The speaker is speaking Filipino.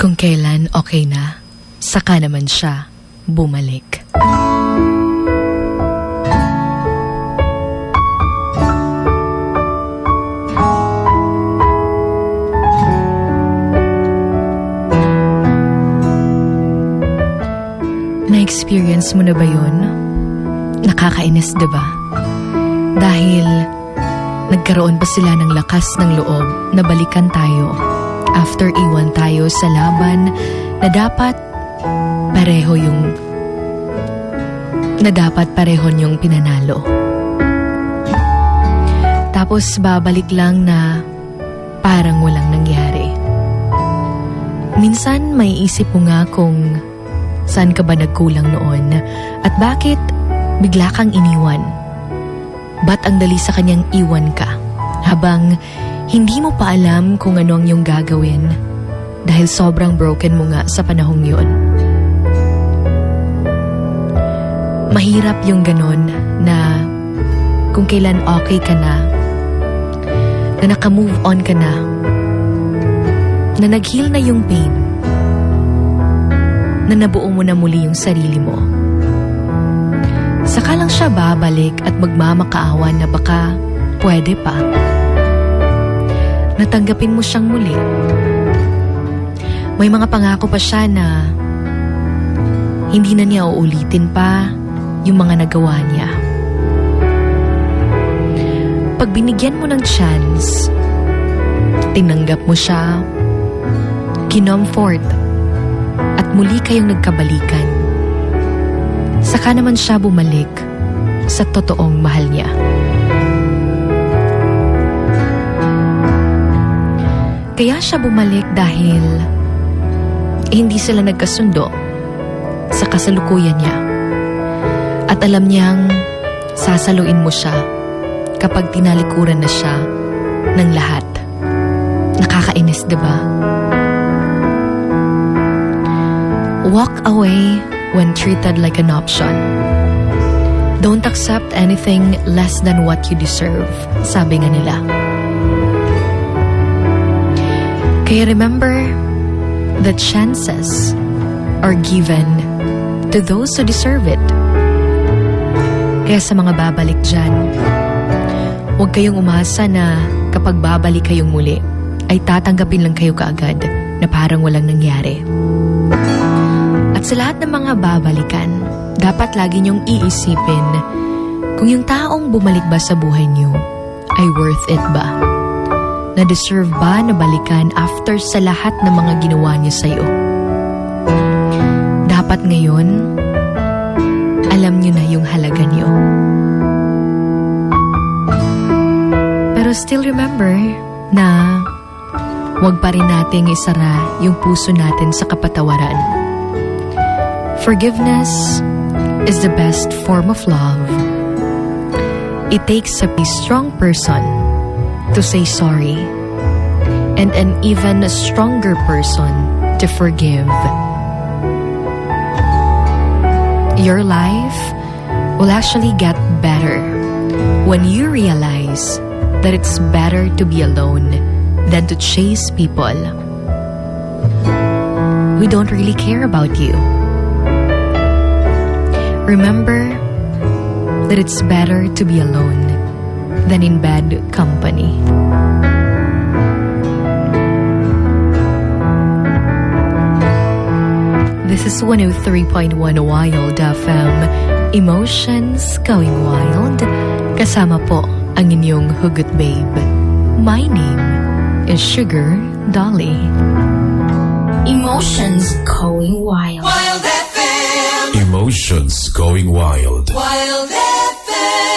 Kung kailan okay na, saka naman siya bumalik. Na-experience mo na ba yun? Nakakainis, ba? Dahil nagkaroon pa sila ng lakas ng loob na balikan tayo after iwan tayo sa laban na dapat pareho yung na dapat pareho yung pinanalo. Tapos babalik lang na parang walang nangyari. Minsan may isip mo nga kung saan ka ba nagkulang noon at bakit bigla kang iniwan. Ba't ang dali sa kanyang iwan ka habang hindi mo pa alam kung ano ang iyong gagawin dahil sobrang broken mo nga sa panahong yun. Mahirap yung ganon na kung kailan okay ka na, na naka-move on ka na, na nag-heal na yung pain, na nabuo mo na muli yung sarili mo. Saka lang siya babalik at magmamakaawa na baka pwede pa. Natanggapin mo siyang muli. May mga pangako pa siya na hindi na niya uulitin pa yung mga nagawa niya. Pag binigyan mo ng chance, tinanggap mo siya, kinomfort, at muli kayong nagkabalikan. Saka naman siya bumalik sa totoong mahal niya. Kaya siya bumalik dahil hindi sila nagkasundo sa kasalukuyan niya. At alam niyang sasaluin mo siya kapag tinalikuran na siya ng lahat. Nakakainis, di ba? Walk away when treated like an option. Don't accept anything less than what you deserve, sabi nga nila. Kaya remember that chances are given to those who deserve it. Kaya sa mga babalik dyan, huwag kayong umasa na kapag babalik kayong muli, ay tatanggapin lang kayo kaagad na parang walang nangyari. At sa lahat ng mga babalikan, dapat lagi niyong iisipin kung yung taong bumalik ba sa buhay niyo ay worth it ba? Na deserve ba na balikan after sa lahat ng mga ginawa niya sa'yo? Dapat ngayon, alam niyo na yung halaga niyo. Pero still remember na huwag pa rin nating isara yung puso natin sa kapatawaran. Forgiveness is the best form of love. It takes a strong person to say sorry and an even stronger person to forgive. Your life will actually get better when you realize that it's better to be alone than to chase people who don't really care about you. Remember that it's better to be alone than in bad company. This is 103.1 Wild FM. Emotions going wild. Kasama po ang inyong hugot babe. My name is Sugar Dolly. Emotions going wild. Wild FM. Emotions going wild. Wild FM.